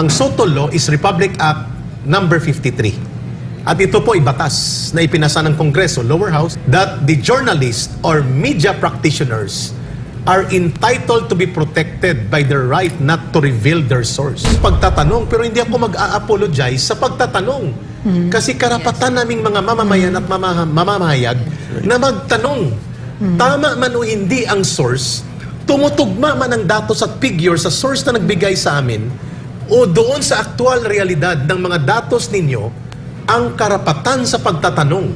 Ang SOTO law is Republic Act number 53. At ito po ay batas na ipinasa ng Kongreso, lower house, that the journalists or media practitioners are entitled to be protected by their right not to reveal their source. Pagtatanong, pero hindi ako mag-a-apologize sa pagtatanong. Kasi karapatan naming mga mamamayan at mamaha- mamamahayag na magtanong. Tama man o hindi ang source, tumutugma man ang datos at figure sa source na nagbigay sa amin, o doon sa aktual realidad ng mga datos ninyo, ang karapatan sa pagtatanong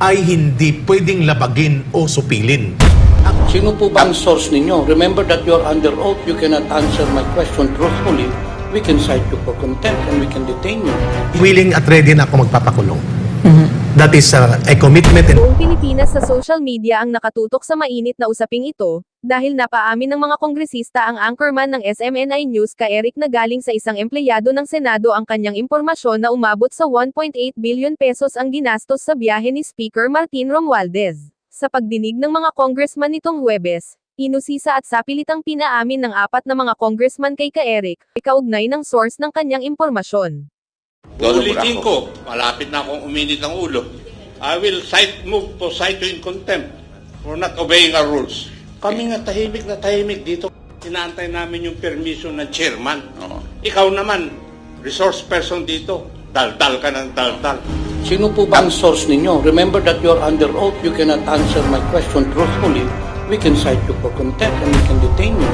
ay hindi pwedeng labagin o supilin. Sino po ba ang source ninyo? Remember that you're under oath. You cannot answer my question truthfully. We can cite you for contempt and we can detain you. Willing at ready na ako magpapakulong. That is uh, a commitment Buong Pilipinas sa social media ang nakatutok sa mainit na usaping ito, dahil napaamin ng mga kongresista ang anchorman ng SMNI News ka Eric na galing sa isang empleyado ng Senado ang kanyang impormasyon na umabot sa 1.8 billion pesos ang ginastos sa biyahe ni Speaker Martin Romualdez. Sa pagdinig ng mga congressman nitong Huwebes, inusisa at sapilitang pinaamin ng apat na mga congressman kay ka Eric, ikaugnay ng source ng kanyang impormasyon. Uulitin ko, malapit na akong uminit ang ulo. I will cite, move to cite you in contempt for not obeying our rules. Kami nga tahimik na tahimik dito. Inaantay namin yung permission ng chairman. Ikaw naman, resource person dito, daldal ka ng daldal. Sino po ba ang source ninyo? Remember that you're under oath. You cannot answer my question truthfully. We can cite you for contempt and we can detain you.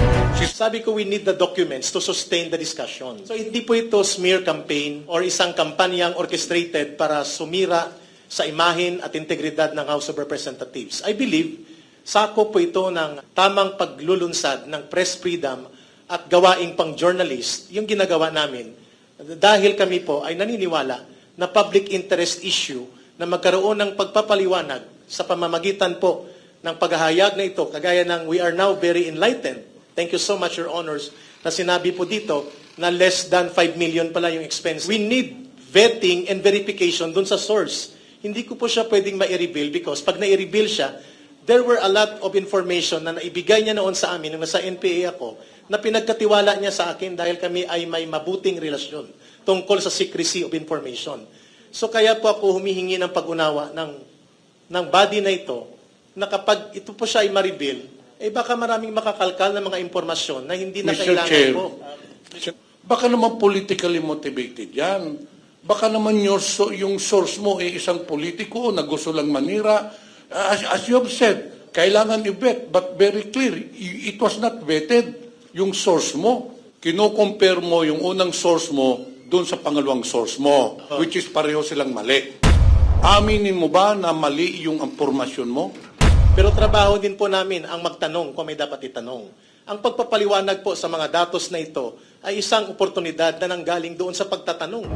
Sabi ko, we need the documents to sustain the discussion. So hindi po ito smear campaign or isang kampanyang orchestrated para sumira sa imahin at integridad ng House of Representatives. I believe, sako po ito ng tamang paglulunsad ng press freedom at gawaing pang journalist, yung ginagawa namin. Dahil kami po ay naniniwala na public interest issue na magkaroon ng pagpapaliwanag sa pamamagitan po ng paghahayag na ito, kagaya ng we are now very enlightened. Thank you so much, Your Honors, na sinabi po dito na less than 5 million pala yung expense. We need vetting and verification dun sa source. Hindi ko po siya pwedeng ma-reveal because pag na-reveal siya, there were a lot of information na naibigay niya noon sa amin nung nasa NPA ako na pinagkatiwala niya sa akin dahil kami ay may mabuting relasyon tungkol sa secrecy of information. So kaya po ako humihingi ng pag-unawa ng, ng body na ito na kapag ito po siya ay ma-reveal, eh baka maraming makakalkal na mga impormasyon na hindi na Mr. kailangan Chair. po. Baka naman politically motivated yan. Baka naman your, yung source mo ay isang politiko na gusto lang manira. As, as you have said, kailangan i-vet, but very clear, it was not vetted yung source mo. Kino-compare mo yung unang source mo doon sa pangalawang source mo, which is pareho silang mali. Aminin mo ba na mali yung impormasyon mo? Pero trabaho din po namin ang magtanong kung may dapat itanong. Ang pagpapaliwanag po sa mga datos na ito ay isang oportunidad na nanggaling doon sa pagtatanong.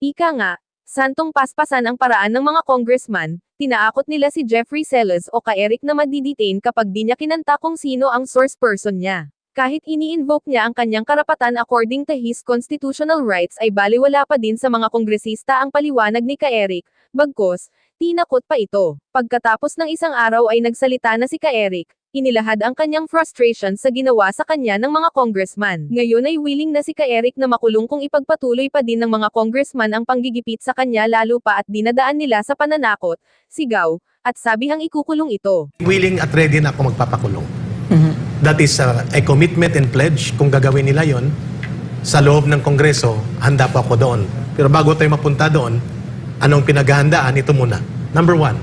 Ika nga, santong paspasan ang paraan ng mga congressman, tinaakot nila si Jeffrey Celes o ka-Eric na madidetain kapag di niya kinanta kung sino ang source person niya. Kahit ini-invoke niya ang kanyang karapatan according to his constitutional rights ay baliwala pa din sa mga kongresista ang paliwanag ni ka-Eric, bagkos, tinakot pa ito. Pagkatapos ng isang araw ay nagsalita na si ka-Eric, inilahad ang kanyang frustration sa ginawa sa kanya ng mga congressman. Ngayon ay willing na si ka-Eric na makulong kung ipagpatuloy pa din ng mga congressman ang panggigipit sa kanya lalo pa at dinadaan nila sa pananakot, sigaw, at sabihang ikukulong ito. willing at ready na ako magpapakulong. That is uh, a commitment and pledge. Kung gagawin nila yon sa loob ng Kongreso, handa po ako doon. Pero bago tayo mapunta doon, anong pinaghahandaan? Ito muna. Number one,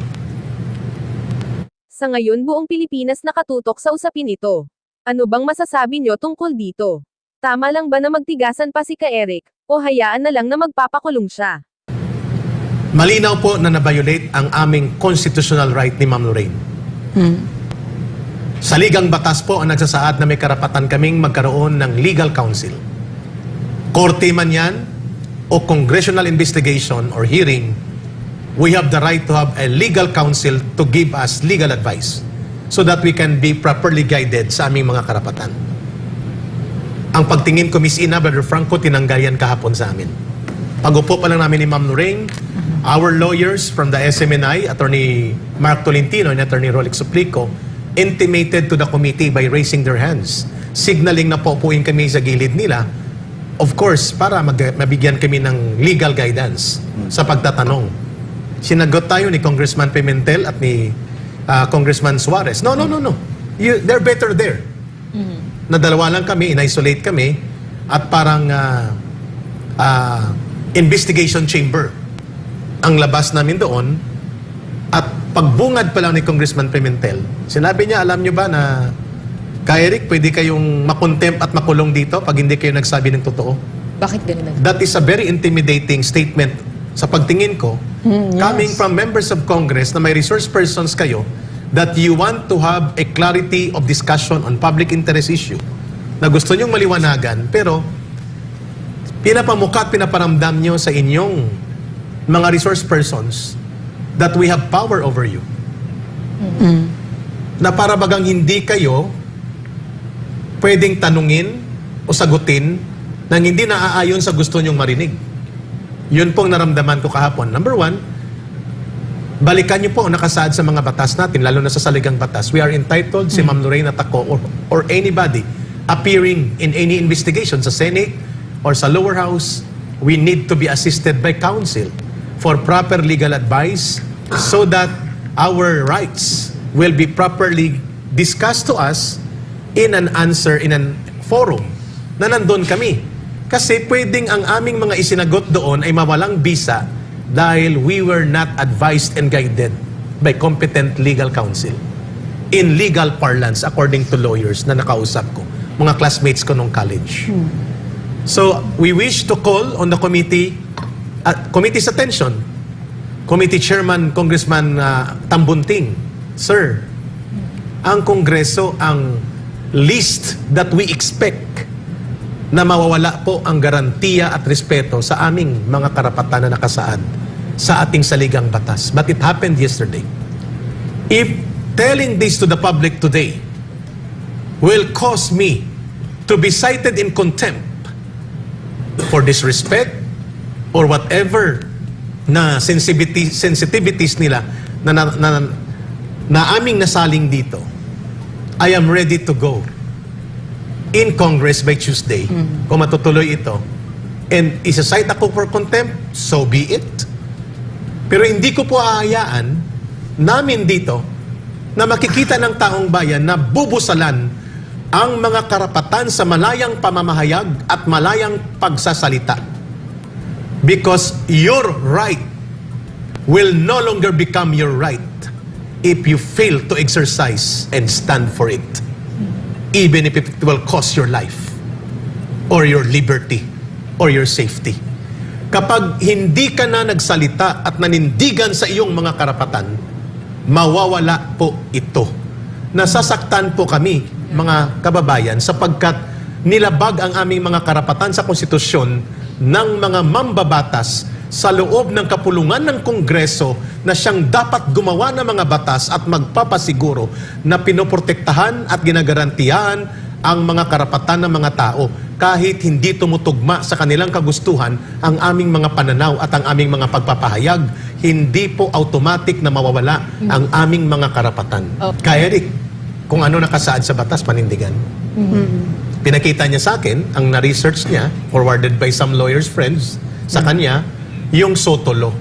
Sa ngayon buong Pilipinas nakatutok sa usapin ito. Ano bang masasabi nyo tungkol dito? Tama lang ba na magtigasan pa si ka-Eric, o hayaan na lang na magpapakulong siya? malinaw po na nabiolate ang aming constitutional right ni Ma'am Lorraine. Sa ligang batas po ang nagsasaad na may karapatan kaming magkaroon ng legal counsel. Korte man yan o congressional investigation or hearing, we have the right to have a legal counsel to give us legal advice so that we can be properly guided sa aming mga karapatan. Ang pagtingin ko, Miss Ina, Brother Franco, tinanggal yan kahapon sa amin. Pag-upo pa lang namin ni Ma'am Lorraine, our lawyers from the SMNI, Attorney Mark Tolentino and Attorney Rolex Suplico, intimated to the committee by raising their hands signaling na popuin kami sa gilid nila, of course, para mag- mabigyan kami ng legal guidance sa pagtatanong. Sinagot tayo ni Congressman Pimentel at ni ah, Congressman Suarez. No, no, no, no. You, they're better there. Na dalawa lang kami, in-isolate kami, at parang ah, ah, investigation chamber ang labas namin doon. At pagbungad pa lang ni Congressman Pimentel, sinabi niya, alam niyo ba na kay Eric, pwede kayong makontempt at makulong dito pag hindi kayo nagsabi ng totoo? Bakit ganun? That is a very intimidating statement sa pagtingin ko, coming from members of Congress na may resource persons kayo, that you want to have a clarity of discussion on public interest issue na gusto nyong maliwanagan, pero pinapamukha at pinaparamdam nyo sa inyong mga resource persons that we have power over you. Na para bagang hindi kayo pwedeng tanungin o sagutin nang hindi naaayon sa gusto nyong marinig. Yun pong naramdaman ko kahapon. Number one, balikan niyo po ang nakasaad sa mga batas natin, lalo na sa saligang batas. We are entitled, si Ma'am Lorena Taco or, or anybody appearing in any investigation sa Senate or sa lower house, we need to be assisted by counsel for proper legal advice so that our rights will be properly discussed to us in an answer in an forum na nandun kami. Kasi pwedeng ang aming mga isinagot doon ay mawalang bisa dahil we were not advised and guided by competent legal counsel. In legal parlance, according to lawyers na nakausap ko, mga classmates ko nung college. So, we wish to call on the committee, uh, committee's attention, Committee Chairman Congressman uh, Tambunting, Sir, ang Kongreso ang least that we expect na mawawala po ang garantiya at respeto sa aming mga karapatan na nakasaad sa ating saligang batas. But it happened yesterday. If telling this to the public today will cause me to be cited in contempt for disrespect or whatever na sensitivity, sensitivities nila na, na, na, na aming nasaling dito, I am ready to go in Congress by Tuesday kung matutuloy ito. And isa-cite ako for contempt, so be it. Pero hindi ko po aayaan namin dito na makikita ng taong bayan na bubusalan ang mga karapatan sa malayang pamamahayag at malayang pagsasalita. Because your right will no longer become your right if you fail to exercise and stand for it. Even if it will cost your life or your liberty or your safety. Kapag hindi ka na nagsalita at nanindigan sa iyong mga karapatan, mawawala po ito. Nasasaktan po kami, mga kababayan, sapagkat nilabag ang aming mga karapatan sa konstitusyon ng mga mambabatas sa loob ng kapulungan ng Kongreso na siyang dapat gumawa ng mga batas at magpapasiguro na pinoprotektahan at ginagarantiyahan ang mga karapatan ng mga tao kahit hindi tumutugma sa kanilang kagustuhan ang aming mga pananaw at ang aming mga pagpapahayag, hindi po automatic na mawawala ang aming mga karapatan. Kaya Eric, kung ano nakasaad sa batas, panindigan. Pinakita niya sa akin, ang na-research niya, forwarded by some lawyers friends, sa kanya, yung Soto law.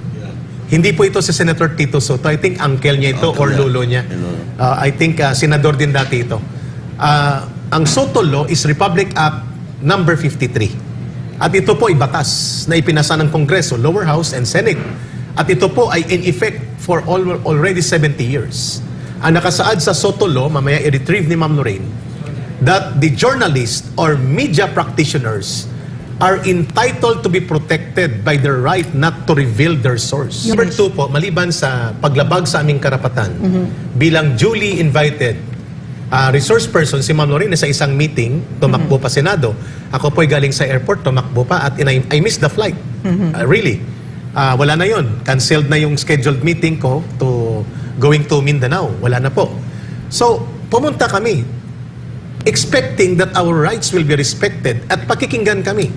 Hindi po ito si Senator Tito Soto. I think uncle niya ito or lolo niya. Uh, I think uh, senador din dati ito. Uh, ang Soto law is Republic Act number 53. At ito po ay batas na ipinasa ng Kongreso, lower house and Senate. At ito po ay in effect for al- already 70 years. Ang nakasaad sa Soto law, mamaya i-retrieve ni Ma'am Lorraine, that the journalists or media practitioners are entitled to be protected by their right not to reveal their source. Number two po, maliban sa paglabag sa aming karapatan, bilang duly invited uh, resource person, si Ma'am Lorena sa isang meeting, tumakbo pa Senado. Ako po'y galing sa airport, tumakbo pa at I, I missed the flight. Uh, really. Uh, wala na yon Cancelled na yung scheduled meeting ko to going to Mindanao. Wala na po. So, pumunta kami expecting that our rights will be respected at pakikinggan kami.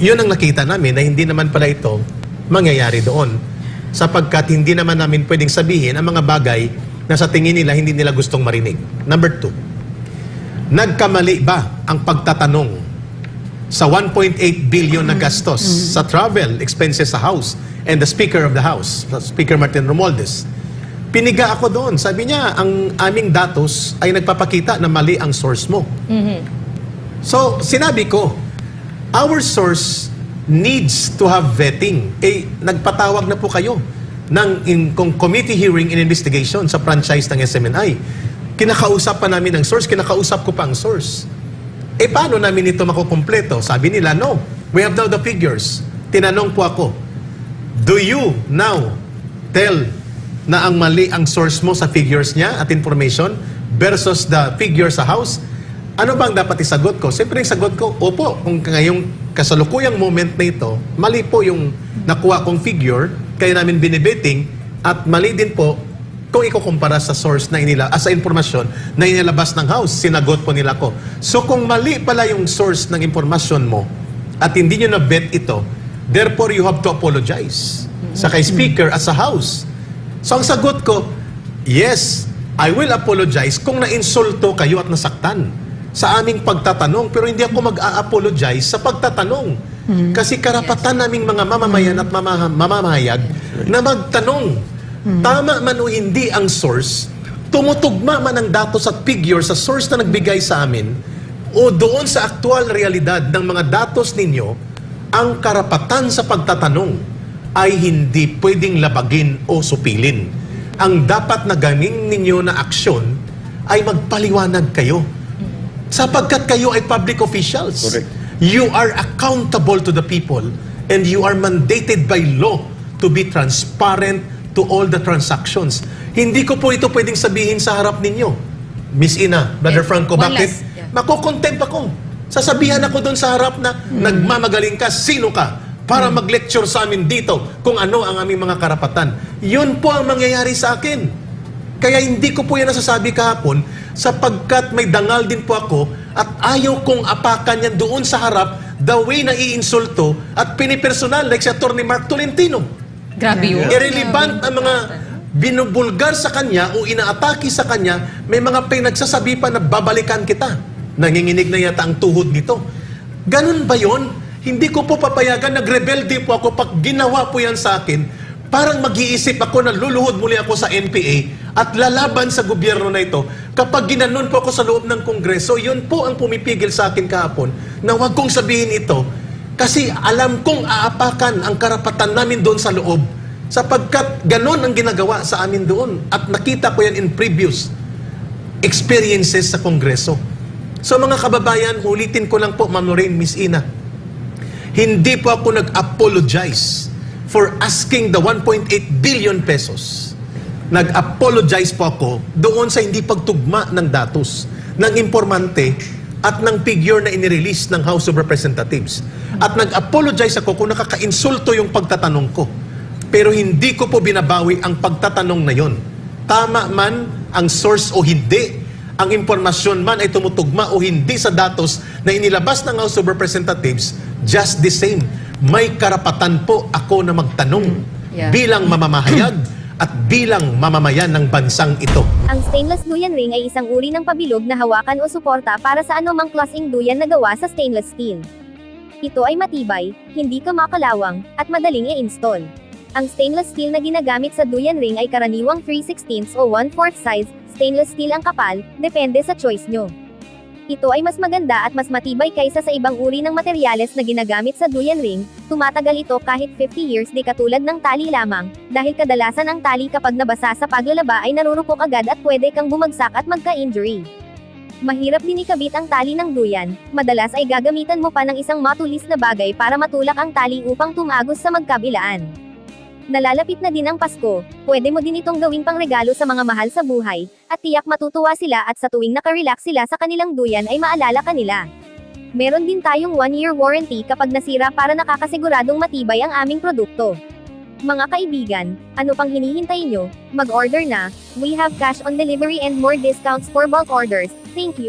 Yun ang nakita namin na hindi naman pala ito mangyayari doon sapagkat hindi naman namin pwedeng sabihin ang mga bagay na sa tingin nila hindi nila gustong marinig. Number two, Nagkamali ba ang pagtatanong sa 1.8 billion na gastos sa travel expenses sa House and the Speaker of the House, Speaker Martin Romualdez? Piniga ako doon. Sabi niya, ang aming datos ay nagpapakita na mali ang source mo. So, sinabi ko, our source needs to have vetting. Eh, nagpatawag na po kayo ng in, committee hearing and investigation sa franchise ng SMNI. Kinakausap pa namin ang source, kinakausap ko pa ang source. Eh, paano namin ito makukumpleto? Sabi nila, no. We have now the figures. Tinanong po ako, do you now tell na ang mali ang source mo sa figures niya at information versus the figure sa house? Ano bang dapat isagot ko? Siyempre, sagot ko, opo, kung ngayong kasalukuyang moment na ito, mali po yung nakuha kong figure, kaya namin binibiting, at mali din po kung ikukumpara sa source na inila, as sa informasyon na inilabas ng house, sinagot po nila ko. So kung mali pala yung source ng informasyon mo at hindi nyo na-bet ito, therefore you have to apologize sa kay speaker at sa house. So ang sagot ko, yes, I will apologize kung na-insulto kayo at nasaktan sa aming pagtatanong pero hindi ako mag-a-apologize sa pagtatanong. Kasi karapatan naming mga mamamayan at mama- mamamahayag na magtanong. Tama man o hindi ang source, tumutugma man ang datos at figure sa source na nagbigay sa amin o doon sa aktual realidad ng mga datos ninyo, ang karapatan sa pagtatanong ay hindi pwedeng labagin o supilin. Ang dapat na gawin ninyo na aksyon ay magpaliwanag kayo. Sapagkat kayo ay public officials. Correct. You are accountable to the people and you are mandated by law to be transparent to all the transactions. Hindi ko po ito pwedeng sabihin sa harap ninyo. Miss Ina, Brother Yeah. Franco, One bakit? last, yeah. Makukontempt ako. Sasabihan ako doon sa harap na nagmamagaling ka, sino ka? Para mag-lecture sa amin dito kung ano ang aming mga karapatan. Yun po ang mangyayari sa akin. Kaya hindi ko po yan nasasabi kahapon sapagkat may dangal din po ako at ayaw kong apakan yan doon sa harap the way na iinsulto at pinipersonal like si Atty. Mark Tolentino. Grabe yun. Irrelevant ang mga binubulgar sa kanya o inaatake sa kanya, may mga pinagsasabi pa na babalikan kita. Nanginginig na yata ang tuhod nito. Ganun ba yon? Hindi ko po papayagan, nagrebelde po ako pag ginawa po yan sa akin, parang mag-iisip ako na luluhod muli ako sa NPA at lalaban sa gobyerno na ito. Kapag ginanon po ako sa loob ng Kongreso, yun po ang pumipigil sa akin kahapon na huwag kong sabihin ito kasi alam kong aapakan ang karapatan namin doon sa loob sapagkat ganon ang ginagawa sa amin doon at nakita ko yan in previous experiences sa Kongreso. So mga kababayan, ulitin ko lang po, Ma'am Lorraine, Miss Ina, hindi po ako nag-apologize for asking the 1.8 billion pesos. Nag-apologize po ako doon sa hindi pagtugma ng datos, ng informante at ng figure na inirelease ng House of Representatives. At nag-apologize ako kung nakaka-insulto yung pagtatanong ko. Pero hindi ko po binabawi ang pagtatanong na yon. Tama man ang source o hindi, ang impormasyon man ay tumutugma o hindi sa datos na inilabas ng House of Representatives, just the same. May karapatan po ako na magtanong Yeah. bilang mamamahayag at bilang mamamayan ng bansang ito. Ang stainless duyan ring ay isang uri ng pabilog na hawakan o suporta para sa anumang klaseng duyan na gawa sa stainless steel. Ito ay matibay, hindi ka makalawang, at madaling i-install. Ang stainless steel na ginagamit sa duyan ring ay karaniwang 3 16 o 1 4 size, stainless steel ang kapal, depende sa choice nyo. Ito ay mas maganda at mas matibay kaysa sa ibang uri ng materyales na ginagamit sa duyan ring, tumatagal ito kahit 50 years di katulad ng tali lamang, dahil kadalasan ang tali kapag nabasa sa paglalaba ay narurupok agad at pwede kang bumagsak at magka-injury. Mahirap din ikabit ang tali ng duyan, madalas ay gagamitan mo pa ng isang matulis na bagay para matulak ang tali upang tumagos sa magkabilaan. Nalalapit na din ang Pasko, pwede mo din itong gawing pangregalo sa mga mahal sa buhay, at tiyak matutuwa sila at sa tuwing nakarelax sila sa kanilang duyan ay maalala ka nila. Meron din tayong 1-year warranty kapag nasira para nakakasiguradong matibay ang aming produkto. Mga kaibigan, ano pang hinihintay nyo? Mag-order na, we have cash on delivery and more discounts for bulk orders, thank you.